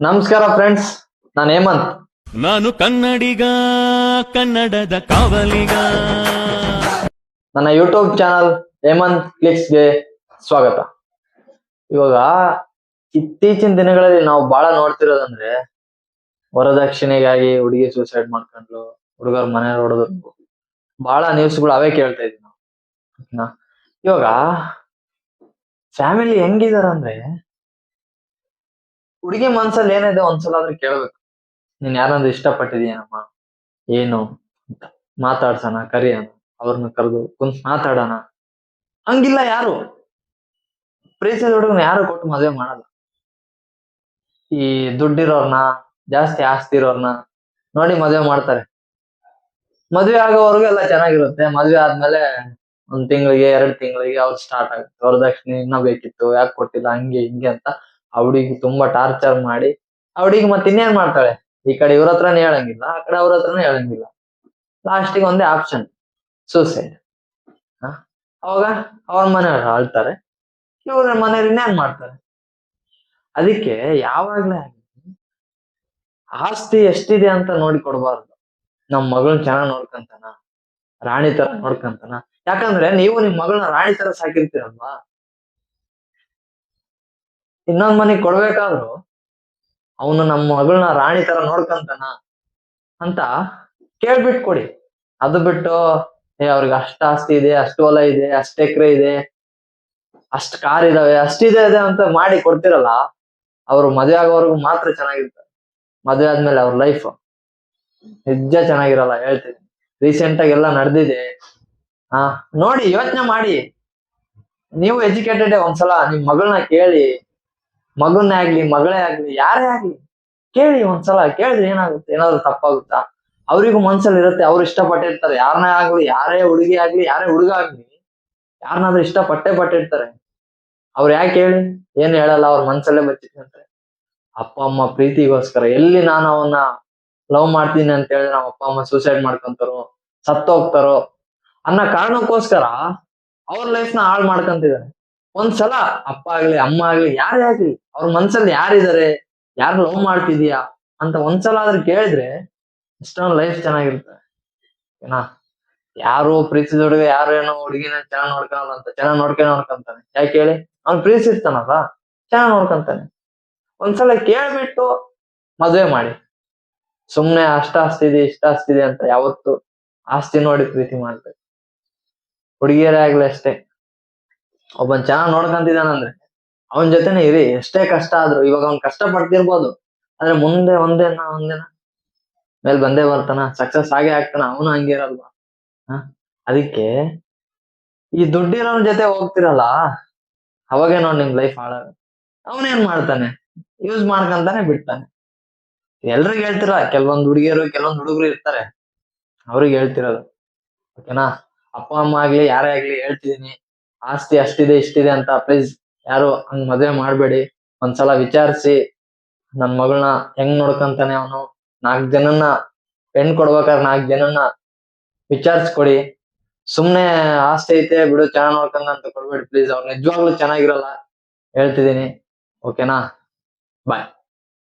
ನಮಸ್ಕಾರ ಫ್ರೆಂಡ್ಸ್ ನಾನು ಹೇಮಂತ್. ನಾನು ಕನ್ನಡಿಗ ಕನ್ನಡದ ಕಾವಲಿಗ. ನನ್ನ ಯೂಟ್ಯೂಬ್ ಚಾನಲ್ ಹೇಮಂತ್ ಕ್ಲಿಕ್ಸ್ಗೆ ಸ್ವಾಗತ. ಇವಾಗ ಇತ್ತೀಚಿನ ದಿನಗಳಲ್ಲಿ ನಾವು ಬಹಳ ನೋಡ್ತಿರೋದಂದ್ರೆ ವರದಕ್ಷಿಣೆಗಾಗಿ ಹುಡುಗಿ ಸೂಸೈಡ್ ಮಾಡ್ಕೊಂಡ್ಲು ಹುಡುಗರ ಮನೆ ಹೊಡೆದ್ರು ಬಹಳ ನ್ಯೂಸ್ಗಳು ಅವೇ ಕೇಳ್ತಾ ಇದ್ವಿ ನಾವು. ಇವಾಗ ಫ್ಯಾಮಿಲಿ ಹೆಂಗಿದಾರಂದ್ರೆ ಹುಡುಗಿ ಮನ್ಸಲ್ಲಿ ಏನಿದೆ ಒಂದ್ಸಲ ಆದ್ರೂ ಕೇಳ್ಬೇಕು. ನೀನ್ ಯಾರಂದ್ರೆ ಇಷ್ಟಪಟ್ಟಿದೀಯನಮ್ಮ ಏನು? ಮಾತಾಡ್ಸೋಣ, ಕರಿಯೋಣ. ಅವ್ರನ್ನ ಕರೆದು ಕುಂತ್ ಮಾತಾಡೋಣ. ಹಂಗಿಲ್ಲ ಯಾರು? ಪ್ರೀತಿಯ ಹುಡುಗನ ಯಾರು ಕೊಟ್ಟು ಮದುವೆ ಮಾಡಲ್ಲ. ಈ ದುಡ್ಡಿರೋರ್ನ, ಜಾಸ್ತಿ ಆಸ್ತಿ ಇರೋರ್ನ ನೋಡಿ ಮದುವೆ ಮಾಡ್ತಾರೆ. ಮದ್ವೆ ಆಗೋವರೆಗೂ ಎಲ್ಲ ಚೆನ್ನಾಗಿರುತ್ತೆ. ಮದ್ವೆ ಆದ್ಮೇಲೆ ಒಂದ್ ತಿಂಗಳಿಗೆ, ಎರಡ್ ತಿಂಗಳಿಗೆ ಅವ್ರು ಸ್ಟಾರ್ಟ್ ಆಗುತ್ತೆ. ವರದಕ್ಷಿಣೆ ಇನ್ನ ಬೇಕಿತ್ತು, ಯಾಕೆ ಕೊಟ್ಟಿಲ್ಲ, ಹಂಗೆ, ಹಿಂಗೆ ಅಂತ ಆ ತುಂಬಾ ಟಾರ್ಚರ್ ಮಾಡಿ, ಆ ಹುಡುಗಿ ಮತ್ತೆ ಇನ್ನೇನ್ ಮಾಡ್ತಾಳೆ? ಈ ಕಡೆ ಇವ್ರ ಹತ್ರನೇ ಹೇಳಂಗಿಲ್ಲ, ಆ ಕಡೆ ಅವ್ರ ಹತ್ರನೇ ಹೇಳಂಗಿಲ್ಲ. ಲಾಸ್ಟಿಗೆ ಒಂದೇ ಆಪ್ಷನ್ ಸೂಸೈಡ್ ಅವಾಗ ಅವ್ರ ಮನೆಯವ್ರು ಆಳ್ತಾರೆ ಇವ್ರ ಮನೆಯವ್ರು ಇನ್ನೇನ್ ಮಾಡ್ತಾರೆ? ಅದಕ್ಕೆ ಯಾವಾಗ್ಲೇ ಆಸ್ತಿ ಎಷ್ಟಿದೆ ಅಂತ ನೋಡಿ ಕೊಡ್ಬಾರ್ದು ನಮ್ ಮಗಳನ್ನ ಚೆನ್ನಾಗ್ ನೋಡ್ಕಂತಾನ, ರಾಣಿ ತರ ನೋಡ್ಕಂತಾನ. ಯಾಕಂದ್ರೆ ನೀವು ನಿಮ್ ಮಗಳನ್ನ ರಾಣಿ ತರ ಸಾಕಿರ್ತೀರಲ್ವಾ? ಇನ್ನೊಂದ್ ಮನೆಗ್ ಕೊಡ್ಬೇಕಾದ್ರು ಅವನು ನಮ್ಮ ಮಗಳನ್ನ ರಾಣಿ ತರ ನೋಡ್ಕಂತಾನ ಅಂತ ಕೇಳ್ಬಿಟ್ ಕೊಡಿ. ಅದು ಬಿಟ್ಟು, ಏ, ಅವ್ರಿಗೆ ಅಷ್ಟ ಆಸ್ತಿ ಇದೆ, ಅಷ್ಟು ಹೊಲ ಇದೆ, ಅಷ್ಟ್ ಎಕರೆ ಇದೆ, ಅಷ್ಟ್ ಕಾರ್ ಇದಾವೆ ಅಷ್ಟಿದೆ ಇದೆ ಅಂತ ಮಾಡಿ ಕೊಡ್ತಿರಲ್ಲ, ಅವ್ರು ಮದ್ವೆ ಆಗೋವರೆಗೂ ಮಾತ್ರ ಚೆನ್ನಾಗಿರ್ತಾರೆ. ಮದ್ವೆ ಆದ್ಮೇಲೆ ಅವ್ರ ಲೈಫ್ ನಿಜ ಚೆನ್ನಾಗಿರಲ್ಲ ಹೇಳ್ತೀನಿ. ರೀಸೆಂಟ್ ಆಗಿ ಎಲ್ಲ ನಡೆದಿದೆ. ಹಾ ನೋಡಿ ಯೋಚನೆ ಮಾಡಿ. ನೀವು ಎಜುಕೇಟೆಡ್ ಒಂದ್ಸಲ ನಿಮ್ ಮಗಳನ್ನ ಕೇಳಿ. ಮಗನ್ನೇ ಆಗ್ಲಿ, ಮಗಳೇ ಆಗ್ಲಿ, ಯಾರೇ ಆಗ್ಲಿ, ಕೇಳಿ ಒಂದ್ಸಲ, ಕೇಳಿದ್ರೆ ಏನಾಗುತ್ತೆ? ಏನಾದ್ರು ತಪ್ಪಾಗುತ್ತಾ? ಅವರಿಗೂ ಮನ್ಸಲ್ಲಿ ಇರುತ್ತೆ, ಅವ್ರು ಇಷ್ಟಪಟ್ಟಿರ್ತಾರೆ. ಯಾರನ್ನೇ ಆಗ್ಲಿ, ಯಾರೇ ಹುಡುಗಿ ಆಗ್ಲಿ, ಯಾರೇ ಹುಡುಗ ಆಗ್ಲಿ, ಯಾರನ್ನಾದ್ರೂ ಇಷ್ಟಪಟ್ಟೆ ಪಟ್ಟಿರ್ತಾರೆ. ಅವ್ರು ಯಾಕೆ ಹೇಳಿ? ಏನ್ ಹೇಳಲ್ಲ, ಅವ್ರ ಮನ್ಸಲ್ಲೇ ಬಚ್ಚಿರ್ತಾರೆ ಅಪ್ಪ, ಅಮ್ಮ ಪ್ರೀತಿಗೋಸ್ಕರ ಎಲ್ಲಿ ನಾನು ಅವನ್ನ ಲವ್ ಮಾಡ್ತೀನಿ ಅಂತ ಹೇಳಿದ್ರೆ ನಮ್ಮ ಅಪ್ಪ, ಅಮ್ಮ ಸೂಸೈಡ್ ಮಾಡ್ಕೊಂತಾರೋ, ಸತ್ತೋಗ್ತಾರೋ ಅನ್ನೋ ಕಾರಣಕ್ಕೋಸ್ಕರ ಅವ್ರ ಲೈಫ್ನ ಹಾಳು ಮಾಡ್ಕೊಂತಿದ್ದಾರೆ. ಒಂದ್ಸಲ ಅಪ್ಪ ಆಗ್ಲಿ, ಅಮ್ಮ ಆಗ್ಲಿ, ಯಾರೇ ಆಗ್ಲಿ, ಅವ್ರ ಮನ್ಸಲ್ಲಿ ಯಾರಿದ್ದಾರೆ ಯಾರು ಲವ್ ಮಾಡ್ತಿದ್ಯಾ ಅಂತ ಒಂದ್ಸಲ ಆದ್ರೂ ಕೇಳಿದ್ರೆ ಇಷ್ಟೊಂದು ಲೈಫ್ ಚೆನ್ನಾಗಿರುತ್ತೆ. ಏನಾ? ಯಾರು ಪ್ರೀತಿಸಿದ ಹುಡುಗ ಯಾರು ಏನೋ ಹುಡುಗಿನ ಚೆನ್ನಾಗ್ ನೋಡ್ಕೊಳಲ್ಲ ಅಂತ, ಚೆನ್ನಾಗ್ ನೋಡ್ಕೊಂಡ್ ನೋಡ್ಕೊಂತಾನೆ. ಯಾಕೆ ಹೇಳಿ ಅವ್ನ್ ಪ್ರೀತಿಸಿರ್ತಾನಲ್ಲ ಚೆನ್ನಾಗ್ ನೋಡ್ಕೊಂತಾನೆ. ಒಂದ್ಸಲ ಕೇಳ್ಬಿಟ್ಟು ಮದ್ವೆ ಮಾಡಿ. ಸುಮ್ನೆ ಅಷ್ಟ ಆಸ್ತಿದೆ ಇಷ್ಟ ಆಸ್ತಿದೆ ಅಂತ ಯಾವತ್ತು ಆಸ್ತಿ ನೋಡಿ ಪ್ರೀತಿ ಮಾಡ್ಬೇಕು. ಹುಡುಗಿಯರೇ ಆಗ್ಲಿ ಅಷ್ಟೇ. ಒಬ್ಬನ್ ಚೆನ್ನಾಗ್ ನೋಡ್ಕೊಂತಿದಾನಂದ್ರೆ, ಅವನ್ ಜೊತೆನೆ ಇರಿ, ಎಷ್ಟೇ ಕಷ್ಟ ಆದ್ರೂ, ಇವಾಗ ಅವ್ನ್ ಕಷ್ಟ ಪಡ್ತಿರ್ಬೋದು. ಆದ್ರೆ ಮುಂದೆ ಒಂದೇನ ಒಂದೇನ ಮೇಲ್ ಬಂದೇ ಬರ್ತಾನ ಸಕ್ಸಸ್ ಆಗೇ ಆಗ್ತಾನ, ಅವನು ಹಂಗೆ ಇರಲ್ವಾ? ಹ? ಅದಕ್ಕೆ, ಈ ದುಡ್ಡಿರೋನ್ ಜೊತೆ ಹೋಗ್ತಿರಲ್ಲ, ಅವಾಗೇ ನೋಡ್ ನಿಮ್ ಲೈಫ್ ಹಾಳಾಗುತ್ತೆ ಅವನೇನ್ ಮಾಡ್ತಾನೆ? ಯೂಸ್ ಮಾಡ್ಕೊಂತಾನೆ ಬಿಡ್ತಾನೆ. ಎಲ್ರಿಗೂ ಹೇಳ್ತಿರ, ಕೆಲವೊಂದ್ ಹುಡುಗಿಯರು, ಕೆಲವೊಂದ್ ಹುಡುಗರು ಇರ್ತಾರೆ. ಅವ್ರಿಗೆ ಹೇಳ್ತಿರೋದು. ಓಕೆನಾ? ಅಪ್ಪ, ಅಮ್ಮ ಆಗ್ಲಿ, ಯಾರೇ ಆಗ್ಲಿ ಹೇಳ್ತಿದೀನಿ. ಆಸ್ತಿ ಅಷ್ಟಿದೆ, ಇಷ್ಟಿದೆ ಅಂತ ಪ್ಲೀಸ್ ಯಾರು ಹಂಗ್ ಮದ್ವೆ ಮಾಡ್ಬೇಡಿ. ಒಂದ್ಸಲ ವಿಚಾರಿಸಿ ನನ್ ಮಗಳನ್ನ ಹೆಂಗ್ ನೋಡ್ಕಂತಾನೆ ಅವನು. ನಾಲ್ಕ್ ಜನನ್ನ ಹೆಣ್ ಕೊಡ್ಬೇಕಾದ್ರೆ ನಾಲ್ಕ್ ಜನನ್ನ ವಿಚಾರಿಸ್ಕೊಡಿ. ಸುಮ್ನೆ ಆಸ್ತಿ ಐತೆ ಬಿಡು, ಚೆನ್ನಾಗ್ ನೋಡ್ಕಂದ ಅಂತ ಕೊಡ್ಬೇಡಿ ಪ್ಲೀಸ್ ಅವ್ರು ನಿಜವಾಗ್ಲೂ ಚೆನ್ನಾಗಿರಲ್ಲ ಹೇಳ್ತಿದೀನಿ ಓಕೆನಾ ಬಾಯ್